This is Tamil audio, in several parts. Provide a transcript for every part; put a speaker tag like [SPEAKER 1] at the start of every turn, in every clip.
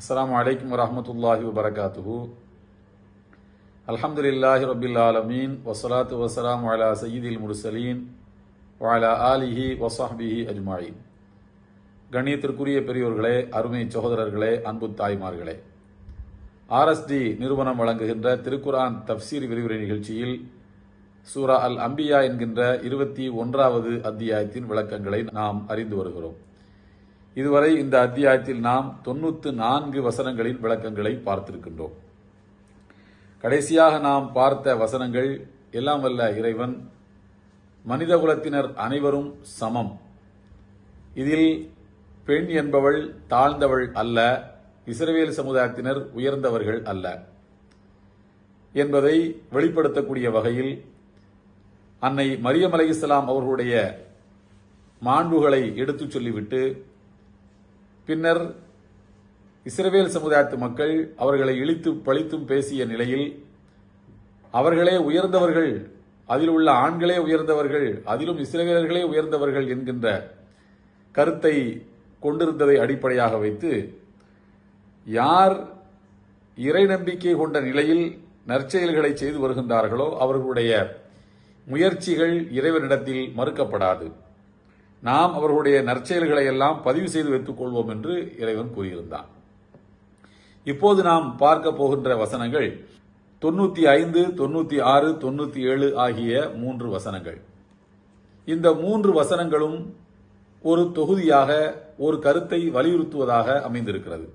[SPEAKER 1] அஸ்லாம் வலைக்கம் வரமத்துல்லாஹி வபரகாத்துஹு அல்ஹம்துலில்லாஹி ரபில் ஆலமீன் வசலாத்து வசலாம் வாலா சயீதில் முருசலீன் வாலா ஆலிஹி வசாஹ்பிஹி அஜ்மாயின் கண்ணியத்திற்குரிய பெரியோர்களே அருமை சகோதரர்களே அன்பு தாய்மார்களே. ஆர்எஸ்டி நிறுவனம் வழங்குகின்ற திருக்குரான் தப்சீர் விரிவுரை நிகழ்ச்சியில் சூரா அல் அம்பியா என்கின்ற இருபத்தி ஒன்றாவது அத்தியாயத்தின் விளக்கங்களை நாம் அறிந்து வருகிறோம். இதுவரை இந்த அத்தியாயத்தில் நாம் தொண்ணூத்து நான்கு வசனங்களின் விளக்கங்களை பார்த்திருக்கின்றோம். கடைசியாக நாம் பார்த்த வசனங்கள் எல்லாம் வல்ல இறைவன் மனிதகுலத்தினர் அனைவரும் சமம். இதில் பெண் என்பவள் தாழ்ந்தவள் அல்ல இஸ்ரவேல் சமுதாயத்தினர் உயர்ந்தவர்கள் அல்ல என்பதை வெளிப்படுத்தக்கூடிய வகையில் அன்னை மரியம் இஸ்லாம் அவர்களுடைய மாண்புகளை எடுத்துச் சொல்லிவிட்டு பின்னர் இஸ்ரவேல் சமுதாயத்து மக்கள் அவர்களை இழித்து பழித்தும் பேசிய நிலையில் அவர்களே உயர்ந்தவர்கள் அதில் உள்ள ஆண்களே உயர்ந்தவர்கள் அதிலும் இஸ்ரவேலர்களே உயர்ந்தவர்கள் என்கின்ற கருத்தை கொண்டிருந்ததை அடிப்படையாக வைத்து யார் இறை நம்பிக்கை கொண்ட நிலையில் நற்செயல்களை செய்து வருகின்றார்களோ அவர்களுடைய முயற்சிகள் இறைவனிடத்தில் மறுக்கப்படாது. நாம் அவர்களுடைய நற்செயல்களை எல்லாம் பதிவு செய்து வைத்துக் கொள்வோம் என்று இறைவன் கூறியிருந்தான். இப்போது நாம் பார்க்க போகின்ற வசனங்கள் தொண்ணூத்தி ஐந்து தொண்ணூத்தி ஆறு தொண்ணூத்தி ஏழு ஆகிய மூன்று வசனங்கள். இந்த மூன்று வசனங்களும் ஒரு தொகுதியாக ஒரு கருத்தை வலியுறுத்துவதாக அமைந்திருக்கிறது.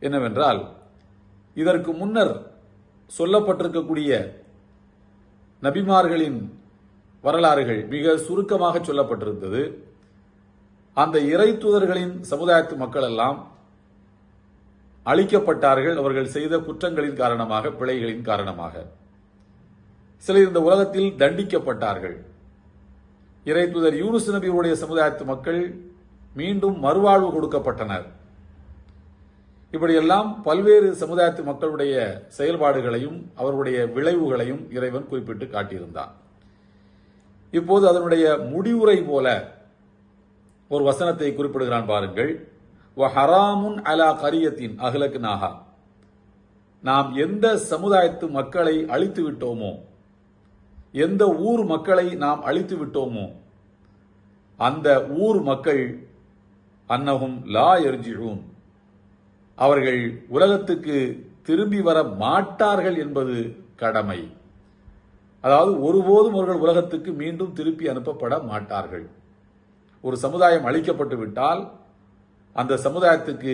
[SPEAKER 1] என்னவென்றால் இதற்கு முன்னர் சொல்லப்பட்டிருக்கக்கூடிய நபிமார்களின் வரலாறுகள் மிக சுருக்கமாக சொல்லப்பட்டிருந்தது. அந்த இறை தூதர்களின் சமுதாயத்து மக்கள் எல்லாம் அழிக்கப்பட்டார்கள். அவர்கள் செய்த குற்றங்களின் காரணமாக பிழைகளின் காரணமாக. சிலர் இந்த உலகத்தில் தண்டிக்கப்பட்டார்கள். இறை தூதர் யூனுஸ் நபியுடைய சமுதாயத்து மக்கள் மீண்டும் மறுவாழ்வு கொடுக்கப்பட்டனர். இப்படியெல்லாம் பல்வேறு சமுதாயத்து மக்களுடைய செயல்பாடுகளையும் அவர்களுடைய விளைவுகளையும் இறைவன் குறிப்பிட்டு காட்டியிருந்தான். இப்போது அதனுடைய முடிவுரை போல ஒரு வசனத்தை குறிப்பிடுகிறான் பாருங்கள். ஹராமுன் அலா கரியத்தின் அகலக்கு நாகா நாம் எந்த சமுதாயத்து மக்களை அழித்து விட்டோமோ எந்த ஊர் மக்களை நாம் அழித்து விட்டோமோ அந்த ஊர் மக்கள் அன்னகும் லா எரிஞ்சிழும் அவர்கள் உலகத்துக்கு திரும்பி வர மாட்டார்கள் என்பது கடமை. அதாவது ஒருபோதும் அவர்கள் உலகத்துக்கு மீண்டும் திருப்பி அனுப்பப்பட மாட்டார்கள். ஒரு சமுதாயம் அழிக்கப்பட்டு விட்டால் அந்த சமுதாயத்துக்கு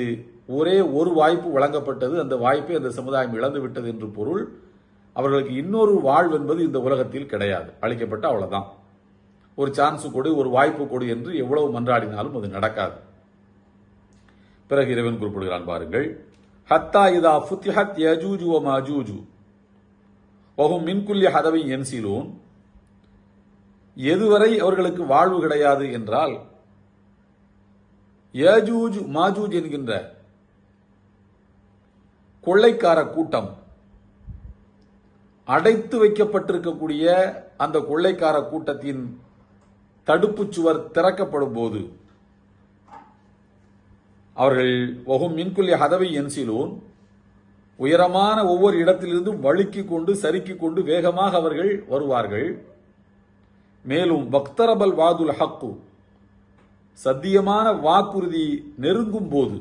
[SPEAKER 1] ஒரே ஒரு வாய்ப்பு வழங்கப்பட்டது அந்த வாய்ப்பை அந்த சமுதாயம் இழந்து விட்டது என்று பொருள் அவர்களுக்கு இன்னொரு வாழ்வு என்பது இந்த உலகத்தில் கிடையாது. அழிக்கப்பட்ட அவ்வளவுதான். ஒரு சான்ஸ் கொடு ஒரு வாய்ப்பு கொடு என்று எவ்வளவு மன்றாடினாலும் அது நடக்காது. பிறகு இறைவன் குறிப்பிடுகிறான் பாருங்கள் ஹத்தா இதா ஃபுத்திஹத் யஜூஜு வ மாஜூஜு. வஹும் மின்குல்ய ஹதவை என்சிலூன் எதுவரை அவர்களுக்கு வாழ்வு கிடையாது என்றால் ஏஜூஜ் மாஜூஜ் என்கின்ற கொள்ளைக்கார கூட்டம் அடைத்து வைக்கப்பட்டிருக்கக்கூடிய அந்த கொள்ளைக்கார கூட்டத்தின் தடுப்பு சுவர் திறக்கப்படும் போது அவர்கள் ஒகும் மின்குல்ய ஹதவை என்சிலோன் உயரமான ஒவ்வொரு இடத்திலிருந்தும் வழுக்கி கொண்டு சறுக்கி கொண்டு வேகமாக அவர்கள் வருவார்கள். மேலும் பக்தரபல் வாதுல் ஹக்கு சத்தியமான வாக்குறுதி நெருங்கும் போது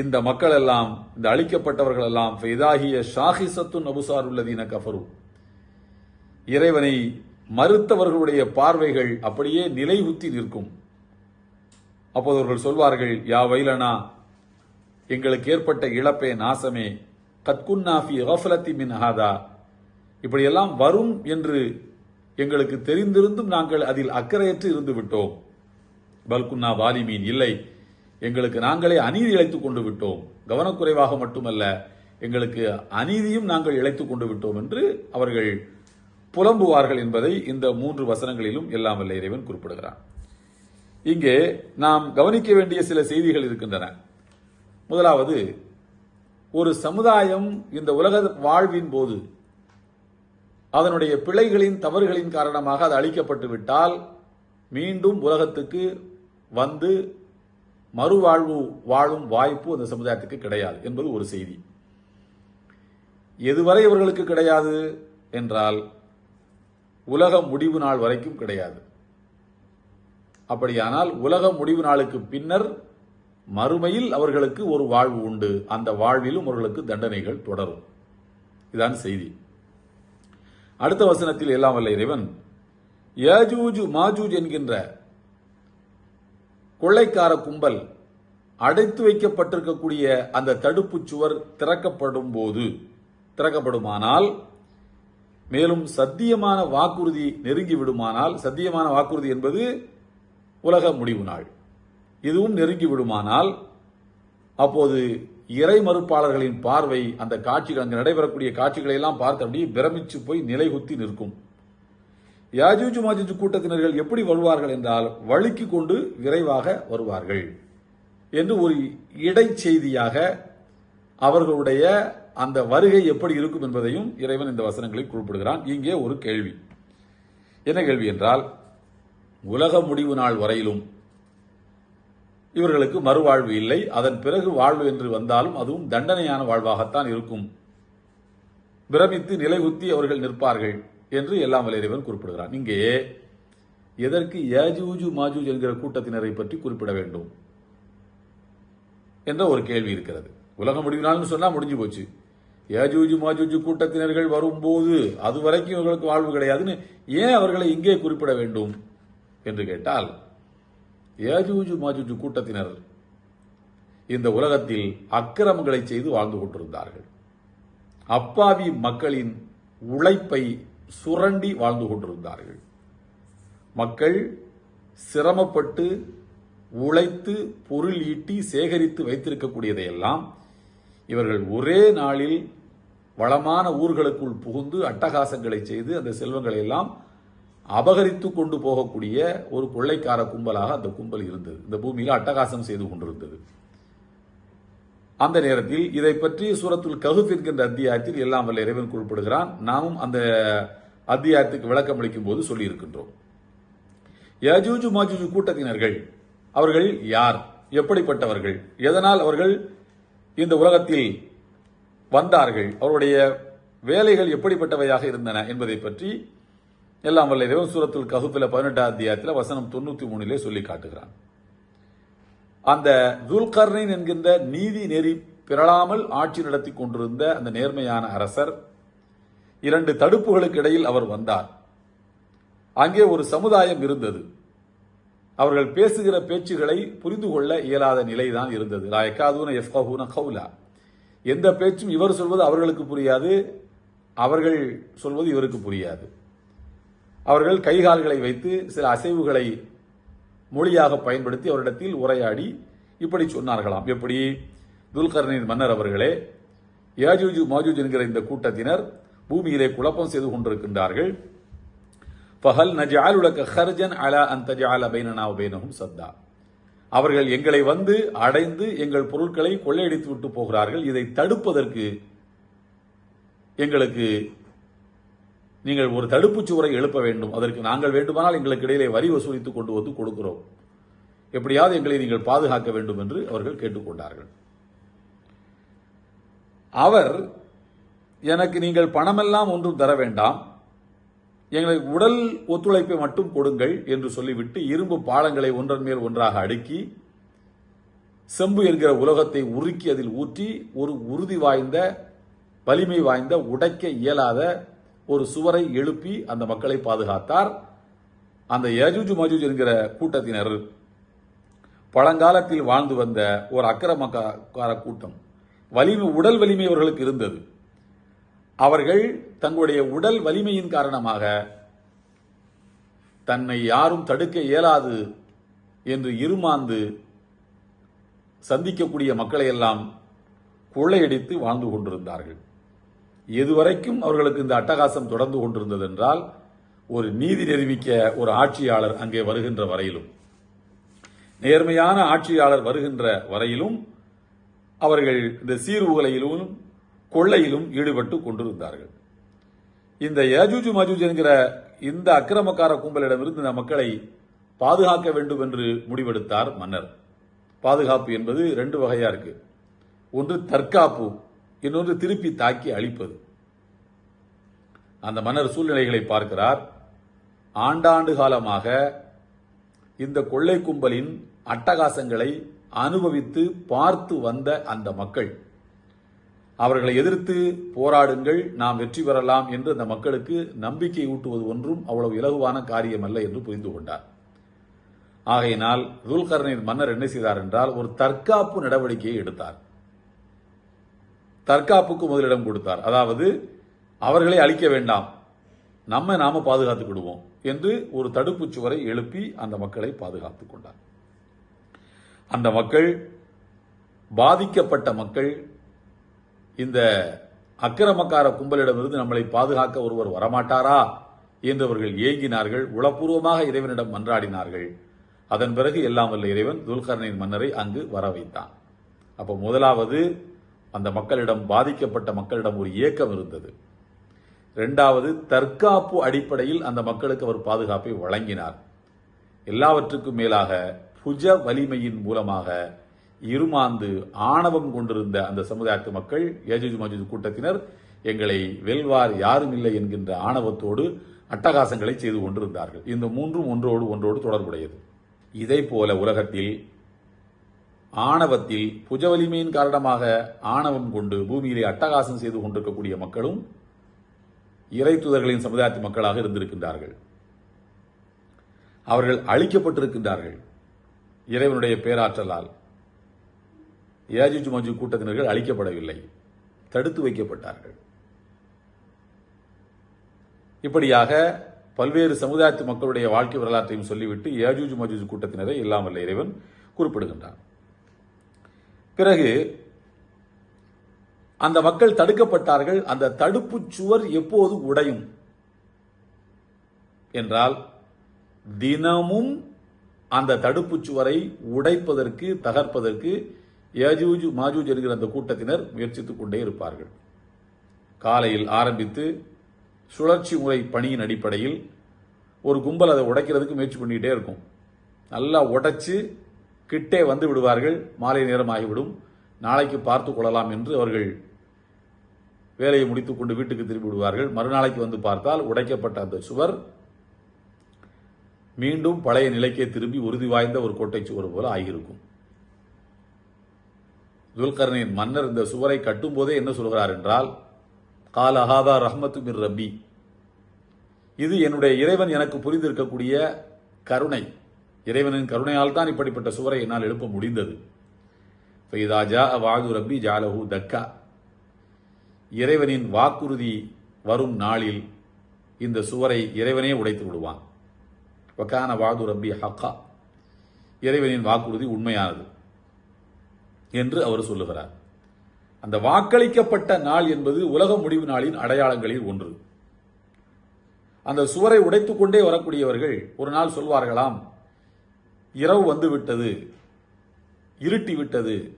[SPEAKER 1] இந்த மக்கள் எல்லாம் இந்த அழிக்கப்பட்டவர்கள் எல்லாம் ஃபைதாகிய ஷாஹிசத்துன் அபுசார் உள்ளதீன கஃபரு. இறைவனை மறுத்தவர்களுடைய பார்வைகள் அப்படியே நிலைகுத்தி நிற்கும். அப்போது அவர்கள் சொல்வார்கள் யா வைலனா எங்களுக்கு ஏற்பட்ட இழப்பே நாசமே. கத்குன்னாஃபி ஹஃபலத்தி மின் ஹாதா. இப்படியெல்லாம் வரும் என்று எங்களுக்கு தெரிந்திருந்தும் நாங்கள் அதில் அக்கறையற்று இருந்து விட்டோம். பல்குன்னா வாலிமீன் இல்லை. எங்களுக்கு நாங்களே அநீதி இழைத்துக் கொண்டு விட்டோம். கவனக்குறைவாக மட்டுமல்ல எங்களுக்கு அநீதியும் நாங்கள் இழைத்துக் கொண்டு விட்டோம் என்று அவர்கள் புலம்புவார்கள் என்பதை இந்த மூன்று வசனங்களிலும் எல்லாம் வல்ல இறைவன் குறிப்பிடுகிறான். இங்கே நாம் கவனிக்க வேண்டிய சில செய்திகள் இருக்கின்றன. முதலாவது ஒரு சமுதாயம் இந்த உலக வாழ்வின் போது அதனுடைய பிழைகளின் தவறுகளின் காரணமாக அது அழிக்கப்பட்டு விட்டால் மீண்டும் உலகத்துக்கு வந்து மறுவாழ்வு வாழும் வாய்ப்பு அந்த சமுதாயத்துக்கு கிடையாது என்பது ஒரு செய்தி. எதுவரை இவர்களுக்கு கிடையாது என்றால் உலக முடிவு நாள் வரைக்கும் கிடையாது. அப்படியானால் உலக முடிவு நாளுக்கு பின்னர் மறுமையில் அவர்களுக்கு ஒரு வாழ்வு உண்டு. அந்த வாழ்விலும் அவர்களுக்கு தண்டனைகள் தொடரும். இதான் செய்தி. அடுத்த வசனத்தில் எல்லாம் வல்ல இறைவன் ஏஜூஜு மாஜூஜ் என்கின்ற கொள்ளைக்கார கும்பல் அடைத்து வைக்கப்பட்டிருக்கக்கூடிய அந்த தடுப்புச் சுவர் திறக்கப்படும் போது திறக்கப்படுமானால் மேலும் சத்தியமான வாக்குறுதி நெருங்கி விடுமானால் சத்தியமான வாக்குறுதி என்பது உலக முடிவு நாள். இதுவும் நெருங்கி விடுமானால் அப்போது இறை மறுப்பாளர்களின் பார்வை அந்த காட்சிகள் அங்கு நடைபெறக்கூடிய காட்சிகளை எல்லாம் பார்த்து அப்படியே பிரமிச்சு போய் நிலைகுத்தி நிற்கும். யாஜூஜு மாஜூஜு கூட்டத்தினர்கள் எப்படி வருவார்கள் என்றால் வழுக்கி கொண்டு விரைவாக வருவார்கள் என்று ஒரு இடைச்செய்தியாக அவர்களுடைய அந்த வருகை எப்படி இருக்கும் என்பதையும் இறைவன் இந்த வசனங்களில் குறிப்பிடுகிறான். இங்கே ஒரு கேள்வி. என்ன கேள்வி என்றால் உலக முடிவு நாள் வரையிலும் இவர்களுக்கு மறுவாழ்வு இல்லை. அதன் பிறகு வாழ்வு என்று வந்தாலும் அதுவும் தண்டனையான வாழ்வாகத்தான் இருக்கும். பிரமித்து நிலைகுத்தி அவர்கள் நிற்பார்கள் என்று எல்லாம் வல்ல குறிப்பிடுகிறான். இங்கே எதற்கு ஏஜூஜு மாஜூஜ் என்கிற கூட்டத்தினரை பற்றி குறிப்பிட வேண்டும் என்ற ஒரு கேள்வி இருக்கிறது. உலகம் முடிவினாலும் சொன்னா முடிஞ்சு போச்சு. ஏஜூஜு மாஜூஜு கூட்டத்தினர்கள் வரும்போது அது வரைக்கும் இவர்களுக்கு வாழ்வு கிடையாதுன்னு ஏன் அவர்களை இங்கே குறிப்பிட வேண்டும் என்று கேட்டால் ஏஜூஜு மாஜூஜு கூட்டத்தினர் இந்த உலகத்தில் அக்கிரமங்களை செய்து வாழ்ந்து கொண்டிருந்தார்கள். அப்பாவி மக்களின் உழைப்பை சுரண்டி வாழ்ந்து கொண்டிருந்தார்கள். மக்கள் சிரமப்பட்டு உழைத்து பொருள் ஈட்டி சேகரித்து வைத்திருக்கக்கூடியதையெல்லாம் இவர்கள் ஒரே நாளில் வளமான ஊர்களுக்குள் புகுந்து அட்டகாசங்களை செய்து அந்த செல்வங்களை எல்லாம் அபகரித்து கொண்டு போகக்கூடிய ஒரு கொள்ளைக்கார கும்பலாக அந்த கும்பல் இருந்தது. இந்த பூமியில் அட்டகாசம் செய்து கொண்டிருந்தது. அந்த நேரத்தில் இதை பற்றி சூரத்துல் கஹுப் என்கின்ற அத்தியாயத்தில் எல்லாம் வல்ல இறைவன் குறிப்பிடுகிறான். நாமும் அந்த அத்தியாயத்துக்கு விளக்கம் அளிக்கும் போது சொல்லியிருக்கின்றோம் யஜூஜு மாஜூஜு கூட்டத்தினர்கள் அவர்கள் யார்? எப்படிப்பட்டவர்கள்? எதனால் அவர்கள் இந்த உலகத்தில் வந்தார்கள்? அவருடைய வேலைகள் எப்படிப்பட்டவையாக இருந்தன என்பதை பற்றி எல்லாம் வல்ல இறைவன் சூரத்தில் கஹுப்பில் பதினெட்டாம் அத்தியாயத்தில் வசனம் தொண்ணூற்றி மூணிலே சொல்லி காட்டுகிறான். அந்த துல்கர்னின் என்கின்ற நீதி நெறி பிறழாமல் ஆட்சி நடத்தி கொண்டிருந்த அந்த நேர்மையான அரசர் இரண்டு தடுப்புகளுக்கு இடையில் அவர் வந்தார். அங்கே ஒரு சமுதாயம் இருந்தது. அவர்கள் பேசுகிற பேச்சுகளை புரிந்து கொள்ள இயலாத நிலைதான் இருந்தது. லாயக்காதூன எஃப்கஹூன கவுலா எந்த பேச்சும் இவர் சொல்வது அவர்களுக்கு புரியாது அவர்கள் சொல்வது இவருக்கு புரியாது. அவர்கள் கைகால்களை வைத்து சில அசைவுகளை மொழியாக பயன்படுத்தி அவரிடத்தில் உரையாடி இப்படி சொன்னார்களாம். எப்படி? துல்கர்னின் மன்னர் அவர்களே யாஜூஜு மாஜூஜ் என்கிற இந்த கூட்டத்தினர் பூமியிலே குழப்பம் செய்து கொண்டிருக்கின்றார்கள். பஹல் நஜாலுலக ஹர்ஜன் அலா அந்த ஜால பைனனா பைனஹும் சத்தா. அவர்கள் எங்களை வந்து அடைந்து எங்கள் பொருட்களை கொள்ளையடித்து விட்டு போகிறார்கள். இதை தடுப்பதற்கு எங்களுக்கு நீங்கள் ஒரு தடுப்புச் சுவரை எழுப்ப வேண்டும். அதற்கு நாங்கள் வேண்டுமானால் எங்களுக்கு இடையிலே வரி வசூலித்துக் கொண்டு வந்து கொடுக்கிறோம். எப்படியாவது எங்களை நீங்கள் பாதுகாக்க வேண்டும் என்று அவர்கள் கேட்டுக்கொண்டார்கள். அவர் எனக்கு நீங்கள் பணமெல்லாம் ஒன்றும் தர வேண்டாம். எங்களுக்கு உடல் ஒத்துழைப்பை மட்டும் கொடுங்கள் என்று சொல்லிவிட்டு இரும்பு பாலங்களை ஒன்றன் மேல் ஒன்றாக அடுக்கி செம்பு என்கிற உலகத்தை உருக்கி அதில் ஊற்றி ஒரு உறுதி வாய்ந்த வலிமை வாய்ந்த உடைக்க இயலாத ஒரு சுவரை எழுப்பி அந்த மக்களை பாதுகாத்தார். அந்த யஜூஜு மஜூஜ் என்கிற கூட்டத்தினர் பழங்காலத்தில் வாழ்ந்து வந்த ஒரு அக்கிரமக்கார கூட்டம். வலிமை உடல் வலிமை அவர்களுக்கு இருந்தது. அவர்கள் தங்களுடைய உடல் வலிமையின் காரணமாக தன்னை யாரும் தடுக்க இயலாது என்று இருமாந்து சந்திக்கக்கூடிய மக்களை எல்லாம் கொள்ளையடித்து வாழ்ந்து கொண்டிருந்தார்கள். எதுவரைக்கும் அவர்களுக்கு இந்த அட்டகாசம் தொடர்ந்து கொண்டிருந்தது என்றால் ஒரு நீதி நிரூபிக்க ஒரு ஆட்சியாளர் அங்கே வருகின்ற வரையிலும். நேர்மையான ஆட்சியாளர் வருகின்ற வரையிலும் அவர்கள் இந்த சீர்வுகளையிலும் கொள்ளையிலும் ஈடுபட்டு கொண்டிருந்தார்கள். இந்த யஜூஜு மஜூஜ் என்கிற இந்த அக்கிரமக்கார கும்பலிடமிருந்து இந்த மக்களை பாதுகாக்க வேண்டும் என்று முடிவெடுத்தார் மன்னர். பாதுகாப்பு என்பது ரெண்டு வகையா இருக்கு. ஒன்று தற்காப்பு இன்னொன்று திருப்பி தாக்கி அழிப்பது. அந்த மன்னர் சூழ்நிலைகளை பார்க்கிறார். ஆண்டாண்டு காலமாக இந்த கொள்ளை கும்பலின் அட்டகாசங்களை அனுபவித்து பார்த்து வந்த அந்த மக்கள் அவர்களை எதிர்த்து போராடுங்கள் நாம் வெற்றி பெறலாம் என்று அந்த மக்களுக்கு நம்பிக்கை ஊட்டுவது ஒன்றும் அவ்வளவு இலகுவான காரியம் அல்ல என்று புரிந்து கொண்டார். ஆகையினால் துல்கர்னின் மன்னர் என்ன செய்தார் என்றால் ஒரு தற்காப்பு நடவடிக்கையை எடுத்தார். தற்காப்புக்கு முதலிடம் கொடுத்தார். அதாவது அவர்களை அழிக்க வேண்டாம். நம்ம நாம பாதுகாத்துக்கிடுவோம் என்று ஒரு தடுப்புச் சுவரை எழுப்பி அந்த மக்களை பாதுகாத்துக் கொண்டார். அந்த மக்கள் பாதிக்கப்பட்ட மக்கள் இந்த அக்கிரமக்கார கும்பலிடமிருந்து நம்மளை பாதுகாக்க ஒருவர் வரமாட்டாரா என்று அவர்கள் ஏங்கினார்கள் உளப்பூர்வமாக இறைவனிடம் மன்றாடினார்கள். அதன் பிறகு எல்லாம் வல்ல இறைவன் துல்கர்னின் மன்னரை அங்கு வர வைத்தான் அப்போ முதலாவது அந்த மக்களிடம் பாதிக்கப்பட்ட மக்களிடம் ஒரு ஏக்கம் இருந்தது. ரெண்டாவது தற்காப்பு அடிப்படையில் அந்த மக்களுக்கு அவர் பாதுகாப்பை வழங்கினார். எல்லாவற்றுக்கும் மேலாக புஜ வலிமையின் மூலமாக இருமாந்து ஆணவம் கொண்டிருந்த அந்த சமுதாயத்து மக்கள் ஏஜுஜ் மஜுஜ் கூட்டத்தினர் எங்களை வெல்வார் யாரும் இல்லை என்கின்ற ஆணவத்தோடு அட்டகாசங்களை செய்து கொண்டிருந்தார்கள். இந்த மூன்றும் ஒன்றோடு ஒன்றோடு தொடர்புடையது. இதை போல உலகத்தில் ஆணவத்தில் புஜ வலிமையின் காரணமாக ஆணவம் கொண்டு பூமியிலே அட்டகாசம் செய்து கொண்டிருக்கக்கூடிய மக்களும் இறை தூதர்களின் சமுதாயத்து மக்களாக இருந்திருக்கின்றார்கள். அவர்கள் அழிக்கப்பட்டிருக்கின்றார்கள். இறைவனுடைய பேராற்றலால். ஏஜுஜ் மஜு கூட்டத்தினர்கள் அழிக்கப்படவில்லை. தடுத்து வைக்கப்பட்டார்கள். இப்படியாக பல்வேறு சமுதாயத்து மக்களுடைய வாழ்க்கை வரலாற்றையும் சொல்லிவிட்டு ஏஜூஜ் மஜூஜ் கூட்டத்தினரை இல்லாமல் இறைவன் குறிப்பிடுகின்றான். பிறகு அந்த மக்கள் தடுக்கப்பட்டார்கள். அந்த தடுப்பு சுவர் எப்போது உடையும்? என்றால் தினமும் அந்த தடுப்பு சுவரை உடைப்பதற்கு தகர்ப்பதற்கு ஏஜூஜ் மாஜூஜ் என்கிற அந்த கூட்டத்தினர் முயற்சித்துக் கொண்டே இருப்பார்கள். காலையில் ஆரம்பித்து சுழற்சி முறை பணியின் அடிப்படையில் ஒரு கும்பல் அதை உடைக்கிறதுக்கு முயற்சி பண்ணிக்கிட்டே இருக்கும். நல்லா உடைச்சு கிட்டே வந்து விடுவார்கள். மாலை நேரம் ஆகிவிடும் நாளைக்கு பார்த்து கொள்ளலாம் என்று அவர்கள் வேலையை முடித்துக் கொண்டு வீட்டுக்கு திரும்பி விடுவார்கள். மறுநாளைக்கு வந்து பார்த்தால் உடைக்கப்பட்ட அந்த சுவர் மீண்டும் பழைய நிலைக்கே திரும்பி உறுதி வாய்ந்த ஒரு கோட்டை சுவர் போல ஆகியிருக்கும். துல்கர்னின் மன்னர் இந்த சுவரை கட்டும் போதே என்ன சொல்கிறார் என்றால் கால அஹாதா ரஹ்மத்து மிர் ரப்பி. இது என்னுடைய இறைவன் எனக்கு புரிந்திருக்கக்கூடிய கருணை. இறைவனின் கருணையால் தான் இப்படிப்பட்ட சுவரை என்னால் எழுப்ப முடிந்தது. ஃபைதா ஜா வாது ரப்பி ஜாலஹு தக்கா. இறைவனின் வாக்குறுதி வரும் நாளில் இந்த சுவரை இறைவனே உடைத்து விடுவான். வக்கான வாது ரப்பி ஹக்கா. இறைவனின் வாக்குறுதி உண்மையானது என்று அவர் சொல்லுகிறார். அந்த வாக்களிக்கப்பட்ட நாள் என்பது உலக முடிவு நாளின் அடையாளங்களில் ஒன்று. அந்த சுவரை உடைத்துக்கொண்டே வரக்கூடியவர்கள் ஒரு நாள் சொல்வார்களாம் இரவு வந்து விட்டது இருட்டி விட்டது.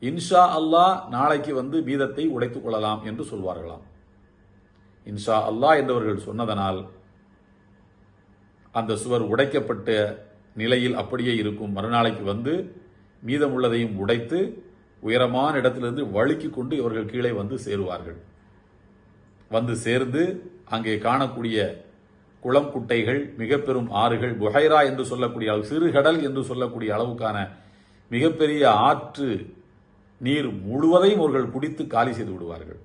[SPEAKER 1] இன்ஷா அல்லாஹ் நாளைக்கு வந்து மீதத்தை உடைத்துக் கொள்ளலாம் என்று சொல்வார்களாம். இன்ஷா அல்லாஹ் என்றவர்கள் சொன்னதனால் அந்த சுவர் உடைக்கப்பட்ட நிலையில் அப்படியே இருக்கும். மறுநாளைக்கு வந்து மீதமுள்ளதையும் உடைத்து உயரமான இடத்திலிருந்து வழுக்கி கொண்டு இவர்கள் கீழே வந்து சேருவார்கள். வந்து சேர்ந்து அங்கே காணக்கூடிய குளம் குட்டைகள் மிக பெரும் ஆறுகள் புகைரா என்று சொல்லக்கூடிய அளவு சிறுகடல் என்று சொல்லக்கூடிய அளவுக்கான மிகப்பெரிய ஆற்று நீர் முழுவதையும் அவர்கள் குடித்து காலி செய்து விடுவார்கள்.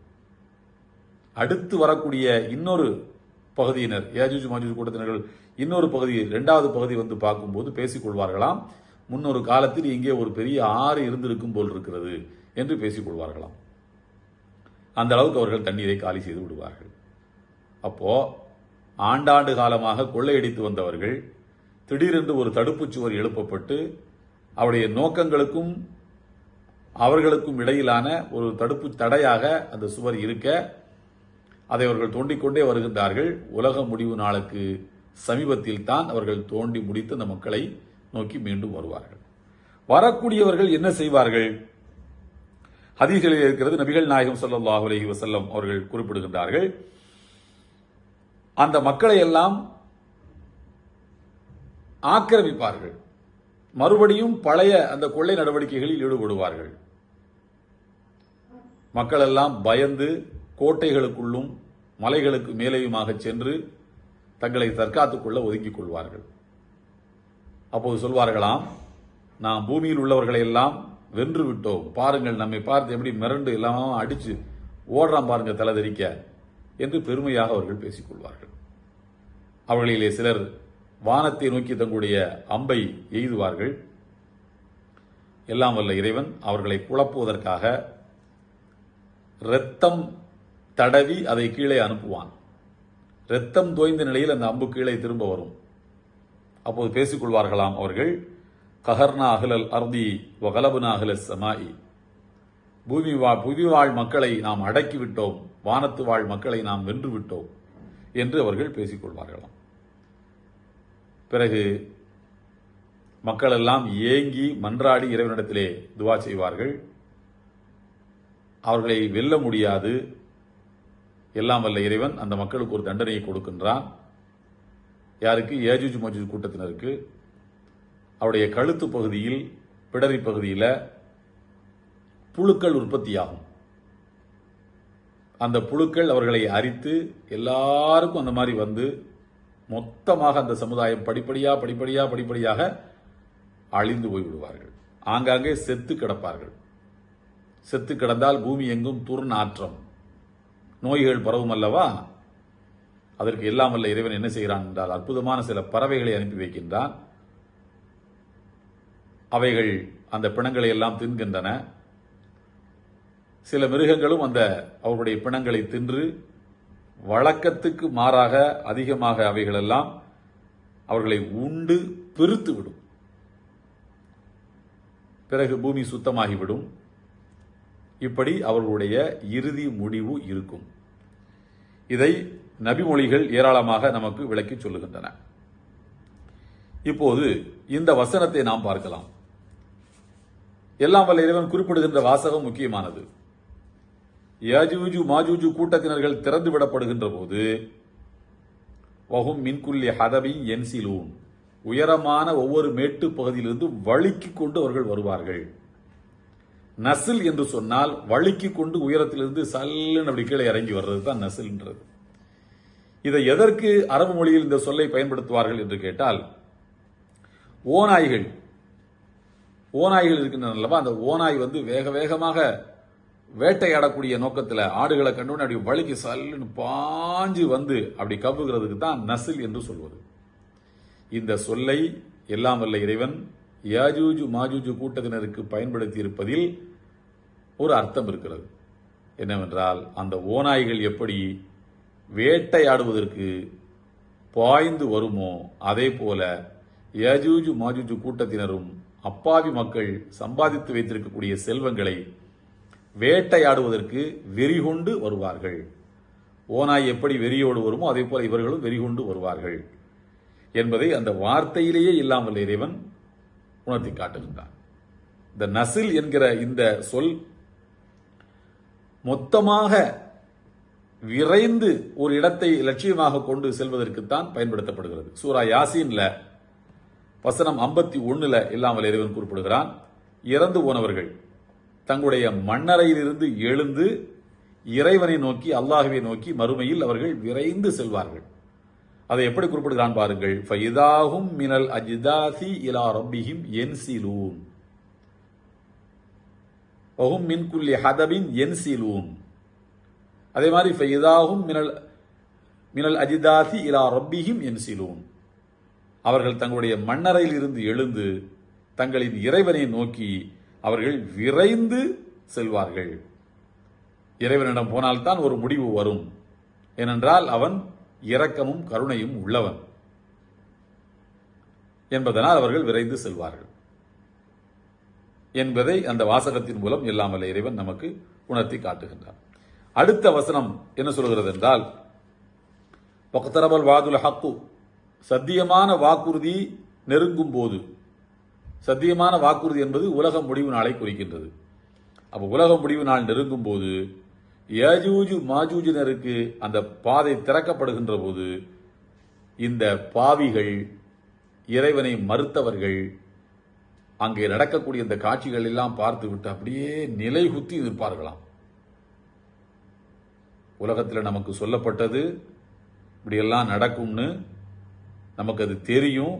[SPEAKER 1] அடுத்து வரக்கூடிய இன்னொரு பகுதியினர் ஏஜூஜ் மஜூஜ் கூட்டத்தினர்கள் இன்னொரு பகுதி இரண்டாவது பகுதி வந்து பார்க்கும்போது பேசிக் கொள்வார்களாம் முன்னொரு காலத்தில் இங்கே ஒரு பெரிய ஆறு இருந்திருக்கும் போல் இருக்கிறது என்று பேசிக் கொள்வார்களாம் அந்த அளவுக்கு அவர்கள் தண்ணீரை காலி செய்து விடுவார்கள். அப்போது ஆண்டாண்டு காலமாக கொள்ளையடித்து வந்தவர்கள் திடீரென்று ஒரு தடுப்புச் சுவர் எழுப்பப்பட்டு அவருடைய நோக்கங்களுக்கும் அவர்களுக்கும் இடையிலான ஒரு தடுப்பு தடையாக அந்த சுவர் இருக்க அதை அவர்கள் தோண்டிக்கொண்டே வருகின்றார்கள். உலக முடிவு நாளுக்கு சமீபத்தில் தான் அவர்கள் தோண்டி முடித்து அந்த மக்களை நோக்கி மீண்டும் வருவார்கள். வரக்கூடியவர்கள் என்ன செய்வார்கள்? ஹதீஸ்களில் இருக்கிறது நபிகள் நாயகம் சல்லாஹ் அலஹி வசல்லம் அவர்கள் குறிப்பிடுகின்றார்கள் அந்த மக்களை எல்லாம் ஆக்கிரமிப்பார்கள். மறுபடியும் பழைய அந்த கொள்ளை நடவடிக்கைகளில் ஈடுபடுவார்கள். மக்கள் எல்லாம் பயந்து கோட்டைகளுக்குள்ளும் மலைகளுக்கு மேலேயுமாக சென்று தங்களை தற்காத்துக் கொள்ள ஒதுக்கிக் கொள்வார்கள். அப்போது சொல்வார்களாம் நாம் பூமியில் உள்ளவர்களை எல்லாம் வென்று விட்டோம். பாருங்கள் நம்மை பார்த்து எப்படி மிரண்டு எல்லாம் அடிச்சு ஓடுறான் பாருங்க தலைதெறிக்க என்று பெருமையாக அவர்கள் பேசிக் கொள்வார்கள். அவர்களிலே சிலர் வானத்தை நோக்கி தங்களுடைய அம்பை எய்துவார்கள். எல்லாம் வல்ல இறைவன் அவர்களை குழப்புவதற்காக இரத்தம் தடவி அதை கீழே அனுப்புவான். இரத்தம் தோய்ந்த நிலையில் அந்த அம்பு கீழே திரும்ப வரும். அப்போது பேசிக்கொள்வார்களாம் அவர்கள் கஹர்னா அகலல் அர்தி வகலபுனா அகலல் சமாயி. பூமி வாழ் புவி வாழ் மக்களை நாம் அடக்கிவிட்டோம். வானத்து வாழ் மக்களை நாம் வென்று விட்டோம் என்று அவர்கள் பேசிக்கொள்வார்களாம். பிறகு மக்கள் எல்லாம் ஏங்கி மன்றாடி இறைவனிடத்திலே துவா செய்வார்கள். அவர்களை வெல்ல முடியாது. எல்லாம் வல்ல இறைவன் அந்த மக்களுக்கு ஒரு தண்டனையை கொடுக்கின்றான். யாருக்கு? ஏஜூஜ் மஜூஜ் கூட்டத்தினருக்கு. அவருடைய கழுத்து பகுதியில் பிடரி பகுதியில் புழுக்கள் உற்பத்தியாகும். அந்த புழுக்கள் அவர்களை அரித்து எல்லாருக்கும் அந்த மாதிரி வந்து மொத்தமாக அந்த சமுதாயம் படிப்படியா படிப்படியா படிப்படியாக அழிந்து போய்விடுவார்கள் ஆங்காங்கே செத்து கிடப்பார்கள். செத்து கிடந்தால் பூமி எங்கும் துர்நாற்றம். நோய்கள் பரவும் அல்லவா? அதற்கு எல்லாம் வல்ல இறைவன் என்ன செய்கிறான் என்றால் அற்புதமான சில பறவைகளை அனுப்பி வைக்கின்றான். அவைகள் அந்த பிணங்களை எல்லாம் தின்கின்றன. சில மிருகங்களும் அந்த அவர்களுடைய பிணங்களை தின்று வழக்கத்துக்கு மாறாக அதிகமாக அவைகளெல்லாம் அவர்களை உண்டு பெருத்து விடும். பிறகு பூமி சுத்தமாகிவிடும். இப்படி அவர்களுடைய இறுதி முடிவு இருக்கும். இதை நபிமொழிகள் ஏராளமாக நமக்கு விளக்கி சொல்லுகின்றன. இப்போது இந்த வசனத்தை நாம் பார்க்கலாம். எல்லாம் வல்ல இறைவன் குறிப்பிடுகின்ற வாசகம் முக்கியமானது. யாஜூஜு மாஜூஜு கூட்டத்தினர்கள் திறந்து விடப்படுகின்ற போது வகும் மின்குல்லி ஹதபி என்சிலூன். உயரமான ஒவ்வொரு மேட்டு பகுதியிலிருந்து வழுக்கி கொண்டு அவர்கள் வருவார்கள். நசில் என்று சொன்னால் வழுக்கி கொண்டு உயரத்திலிருந்து சல்லுன்னு அப்படி கீழே இறங்கி வர்றது தான் நசில்ன்றது. இதை எதற்கு அரபு மொழியில் இந்த சொல்லை பயன்படுத்துவார்கள் என்று கேட்டால் ஓநாய்கள். ஓநாய்கள் இருக்கின்றன அல்லவா? அந்த ஓநாய் வந்து வேக வேகமாக வேட்டையாடக்கூடிய நோக்கத்தில் ஆடுகளை கண்டுன்னு அப்படி வழுக்கி சல்லுன்னு பாஞ்சு வந்து அப்படி கவ்வுகிறதுக்கு தான் நசில் என்று சொல்வது. இந்த சொல்லை எல்லாம் வல்ல இறைவன் யாஜூஜு மாஜூஜு கூட்டத்தினருக்கு பயன்படுத்தி இருப்பதில் ஒரு அர்த்தம் இருக்கிறது. என்னவென்றால் அந்த ஓநாய்கள் எப்படி வேட்டையாடுவதற்கு பாய்ந்து வருமோ அதே போல யஜூஜு மாஜூஜு கூட்டத்தினரும் அப்பாவி மக்கள் சம்பாதித்து வைத்திருக்கக்கூடிய செல்வங்களை வேட்டையாடுவதற்கு வெறிகொண்டு வருவார்கள். ஓநாய் எப்படி வெறியோடு வருமோ அதே போல இவர்களும் வெறிகொண்டு வருவார்கள் என்பதை அந்த வார்த்தையிலேயே இல்லாமல் இறைவன் உணர்த்தி காட்டுகின்றான். இந்த நசில் என்கிற இந்த சொல் மொத்தமாக விரைந்து ஒரு இடத்தை லட்சியமாக கொண்டு செல்வதற்குத்தான் பயன்படுத்தப்படுகிறது. சூரா யாசீன்ல வசனம் ஐம்பத்தி ஒன்னுல இல்லாமல் இறைவன் குறிப்பிடுகிறான் இறந்து போனவர்கள் தங்களுடைய மண்ணறையிலிருந்து எழுந்து இறைவனை நோக்கி அல்லாஹுவை நோக்கி மறுமையில் அவர்கள் விரைந்து செல்வார்கள். அதை எப்படி குறிப்பிடுகிறான் பாருங்கள். ஃபைதாகும் மினல் அஜிதாசி இலா ரப்பிஹிம் என்சிலூன். வஹும் மின் குல்லி ஹதபின் என்சிலூன். அதே மாதிரி ஃபைதாகும் மினல் மினல் அஜிதாசி இலா ரப்பிஹிம் என்சிலூன். அவர்கள் தங்களுடைய மண்ணறையில் இருந்து எழுந்து தங்களின் இறைவனை நோக்கி அவர்கள் விரைந்து செல்வார்கள். இறைவனிடம் போனால்தான் ஒரு முடிவு வரும். ஏனென்றால் அவன் இரக்கமும் கருணையும் உள்ளவன். என்பதனால் அவர்கள் விரைந்து செல்வார்கள். என்பதை அந்த வாசகத்தின் மூலம் இல்லாமல் இறைவன் நமக்கு உணர்த்தி காட்டுகின்றான். அடுத்த வசனம் என்ன சொல்கிறது என்றால் பக்தரபல் வாதுல் ஹக்கு. சத்தியமான வாக்குறுதி நெருங்கும் போது சத்தியமான வாக்குறுதி என்பது உலக முடிவு நாளை குறிக்கின்றது. அப்போ உலக முடிவு நாள் நெருங்கும் போது ஏஜூஜு மாஜூஜினருக்கு அந்த பாதை திறக்கப்படுகின்ற போது இந்த பாவிகள் இறைவனை மறுத்தவர்கள் அங்கே நடக்கக்கூடிய இந்த காட்சிகள் எல்லாம் பார்த்து விட்டு அப்படியே நிலை குத்தி நிற்பார்களாம். உலகத்தில் நமக்கு சொல்லப்பட்டது இப்படியெல்லாம் நடக்கும்னு நமக்கு அது தெரியும்.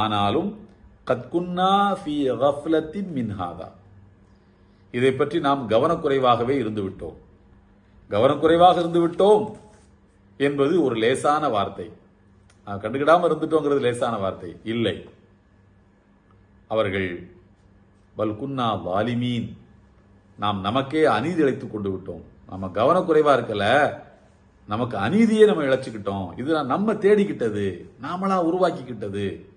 [SPEAKER 1] ஆனாலும் கத்குன்னா ஃபி கஃப்லத்தின் மின்ஹாதா இதை பற்றி நாம் கவனக்குறைவாகவே இருந்துவிட்டோம். கவனக்குறைவாக இருந்துவிட்டோம் என்பது ஒரு லேசான வார்த்தை. ஆஹ், கண்டுக்கிடாம இருந்துட்டோங்கிறது லேசான வார்த்தை. இல்லை. அவர்கள் பல்குன்னா வாலிமீன். நாம் நமக்கே அநீதி இழைத்துக் கொண்டு விட்டோம். நம்ம கவனக்குறைவா இருக்கல. நமக்கு அநீதியே நம்ம இழைச்சிக்கிட்டோம். இது நம்ம தேடிக்கிட்டது. நாமளா உருவாக்கிக்கிட்டது.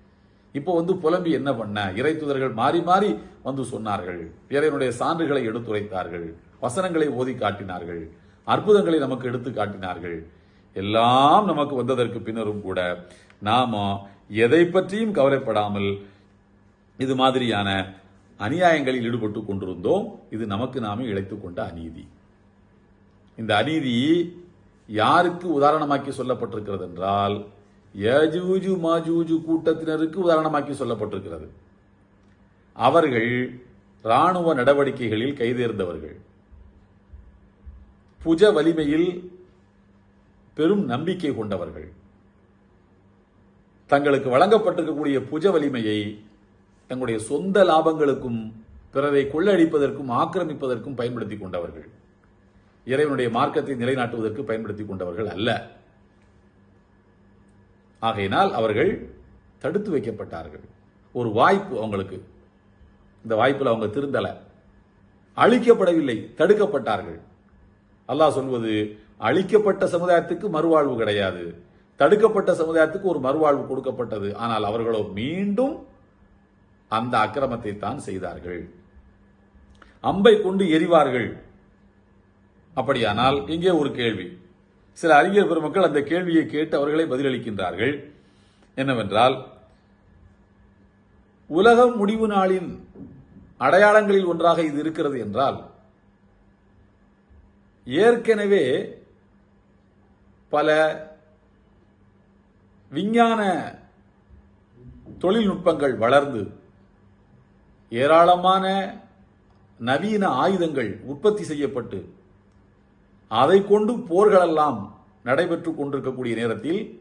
[SPEAKER 1] இப்போ வந்து புலம்பி என்ன பண்ண? இறை தூதர்கள் மாறி மாறி வந்து சொன்னார்கள். இறைவனுடைய சான்றுகளை எடுத்துரைத்தார்கள். வசனங்களை ஓதி காட்டினார்கள். அற்புதங்களை நமக்கு எடுத்து காட்டினார்கள். எல்லாம் நமக்கு வந்ததற்கு பின்னரும் கூட நாம எதை பற்றியும் கவலைப்படாமல் இது மாதிரியான அநியாயங்களில் ஈடுபட்டு கொண்டிருந்தோம். இது நமக்கு நாமே இழைத்து கொண்ட அநீதி. இந்த அநீதி யாருக்கு உதாரணமாக்கி சொல்லப்பட்டிருக்கிறது என்றால் யஜூஜு மாஜூஜு கூட்டத்தினருக்கு உதாரணமாக்கி சொல்லப்பட்டிருக்கிறது. அவர்கள் ராணுவ நடவடிக்கைகளில் கைதேர்ந்தவர்கள். புஜ வலிமையில் பெரும் நம்பிக்கை கொண்டவர்கள். தங்களுக்கு வழங்கப்பட்டிருக்கக்கூடிய புஜ வலிமையை தங்களுடைய சொந்த லாபங்களுக்கும் பிறரை கொள்ளடிப்பதற்கும் ஆக்கிரமிப்பதற்கும் பயன்படுத்தி கொண்டவர்கள். இறைவனுடைய மார்க்கத்தை நிலைநாட்டுவதற்கு பயன்படுத்திக் கொண்டவர்கள் அல்ல. ஆகையினால் அவர்கள் தடுத்து வைக்கப்பட்டார்கள். ஒரு வாய்ப்பு அவங்களுக்கு. இந்த வாய்ப்பில் அவங்க திருந்தல. அழிக்கப்படவில்லை தடுக்கப்பட்டார்கள். அல்லாஹ் சொல்வது அழிக்கப்பட்ட சமுதாயத்துக்கு மறுவாழ்வு கிடையாது. தடுக்கப்பட்ட சமுதாயத்துக்கு ஒரு மறுவாழ்வு கொடுக்கப்பட்டது. ஆனால் அவர்களோ மீண்டும் அந்த அக்கிரமத்தை தான் செய்தார்கள். அம்பை கொண்டு எரிவார்கள். அப்படியானால் இங்கே ஒரு கேள்வி. சில அறிஞர் பெருமக்கள் அந்த கேள்வியை கேட்டு அவர்களை பதிலளிக்கின்றார்கள். என்னவென்றால் உலகம் முடிவு நாளின் அடையாளங்களில் ஒன்றாக இது இருக்கிறது என்றால் ஏற்கனவே பல விஞ்ஞான தொழில்நுட்பங்கள் வளர்ந்து ஏராளமான நவீன ஆயுதங்கள் உற்பத்தி செய்யப்பட்டு அதை கொண்டு போர்களெல்லாம் நடைபெற்று கொண்டிருக்கக்கூடிய நேரத்தில்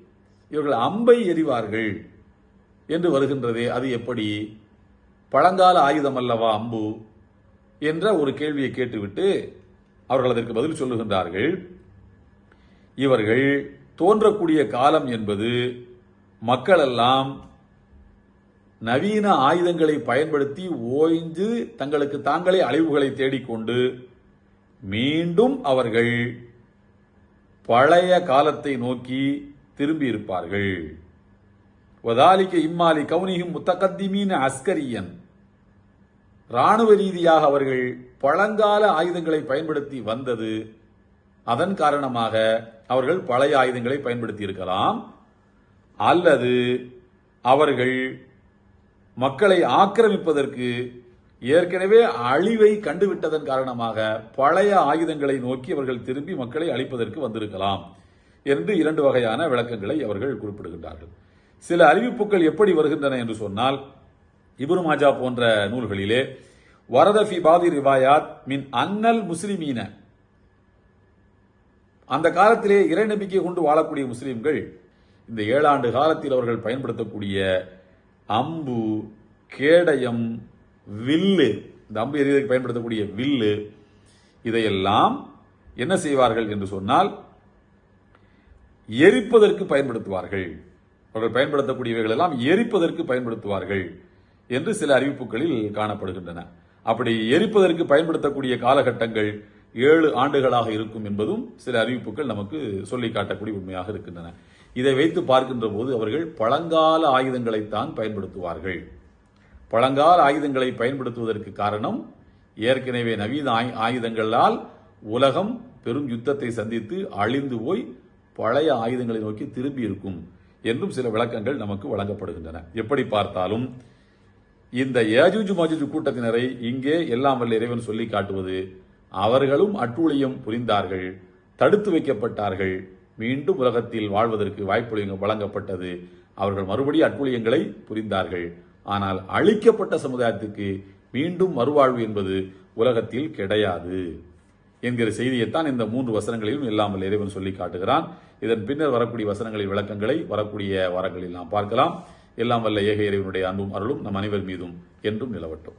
[SPEAKER 1] இவர்கள் அம்பை எறிவார்கள் என்று வருகின்றதே. அது எப்படி? பழங்கால ஆயுதம் அல்லவா அம்பு என்ற ஒரு கேள்வியை கேட்டுவிட்டு அவர்கள் அதற்கு பதில் சொல்லுகின்றார்கள். இவர்கள் தோன்றக்கூடிய காலம் என்பது மக்களெல்லாம் நவீன ஆயுதங்களை பயன்படுத்தி ஓய்ந்து தங்களுக்கு தாங்களே அழிவுகளை தேடிக்கொண்டு மீண்டும் அவர்கள் பழைய காலத்தை நோக்கி திரும்பி இருப்பார்கள் வதாலிக்க இம்மாலி கவுனியும் முத்தகத்திமீன அஸ்கரியன். ராணுவ ரீதியாக அவர்கள் பழங்கால ஆயுதங்களை பயன்படுத்தி வந்தது. அதன் காரணமாக அவர்கள் பழைய ஆயுதங்களை பயன்படுத்தி இருக்கலாம் அல்லது அவர்கள் மக்களை ஆக்கிரமிப்பதற்கு ஏற்கனவே அழிவை கண்டுவிட்டதன் காரணமாக பழைய ஆயுதங்களை நோக்கி அவர்கள் திரும்பி மக்களை அழிப்பதற்கு வந்திருக்கலாம் என்று இரண்டு வகையான விளக்கங்களை அவர்கள் குறிப்பிடுகின்றார்கள். சில அறிவிப்புகள் எப்படி வருகின்றன என்று சொன்னால் இபுரு மாஜா போன்ற நூல்களிலே வரத ஃபி பாதி ரிவாயாத் மின் அன்னல் முஸ்லிமீன. அந்த காலத்திலே இறை நம்பிக்கை கொண்டு வாழக்கூடிய முஸ்லிம்கள் இந்த ஏழாண்டு காலத்தில் அவர்கள் பயன்படுத்தக்கூடிய அம்பு கேடயம் வில்லு இந்த அம்பு எறிவதற்கு பயன்படுத்தக்கூடிய வில்லு இதையெல்லாம் என்ன செய்வார்கள் என்று சொன்னால் எரிப்பதற்கு பயன்படுத்துவார்கள். அவர்கள் பயன்படுத்தக்கூடியவைகள் எல்லாம் எரிப்பதற்கு பயன்படுத்துவார்கள் என்று சில அறிவிப்புகளில் காணப்படுகின்றன. அப்படி எரிப்பதற்கு பயன்படுத்தக்கூடிய காலகட்டங்கள் ஏழு ஆண்டுகளாக இருக்கும் என்பதும் சில அறிவிப்புகள் நமக்கு சொல்லி காட்டக்கூடிய உண்மையாக இருக்கின்றன. இதை வைத்து பார்க்கின்ற போது அவர்கள் பழங்கால ஆயுதங்களைத்தான் பயன்படுத்துவார்கள். பழங்கால ஆயுதங்களை பயன்படுத்துவதற்கு காரணம் ஏற்கனவே நவீன ஆயு- ஆயுதங்களால் உலகம் பெரும் யுத்தத்தை சந்தித்து அழிந்து போய் பழைய ஆயுதங்களை நோக்கி திரும்பி இருக்கும் என்றும் சில விளக்கங்கள் நமக்கு வழங்கப்படுகின்றன. எப்படி பார்த்தாலும் இந்த ஏஜூஜு மஜூஜு கூட்டத்தினரை இங்கே எல்லாம் வல்ல இறைவன் சொல்லி காட்டுவது அவர்களும் அட்டூழியம் புரிந்தார்கள் தடுத்து வைக்கப்பட்டார்கள் மீண்டும் உலகத்தில் வாழ்வதற்கு வாய்ப்பு வழங்கப்பட்டது அவர்கள் மறுபடி அட்டூழியங்களை புரிந்தார்கள். ஆனால் அழிக்கப்பட்ட சமுதாயத்துக்கு மீண்டும் மறுவாழ்வு என்பது உலகத்தில் கிடையாது என்கிற செய்தியைத்தான் இந்த மூன்று வசனங்களிலும் இல்லாமல் இறைவன் சொல்லி காட்டுகிறான். இதன் பின்னர் வரக்கூடிய வசனங்களின் விளக்கங்களை வரக்கூடிய வாரங்களில் நாம் பார்க்கலாம். எல்லாம் வல்ல ஏக இறைவனுடைய அன்பும் அருளும் நம் அனைவர் மீதும் என்றும் நிலவட்டும்.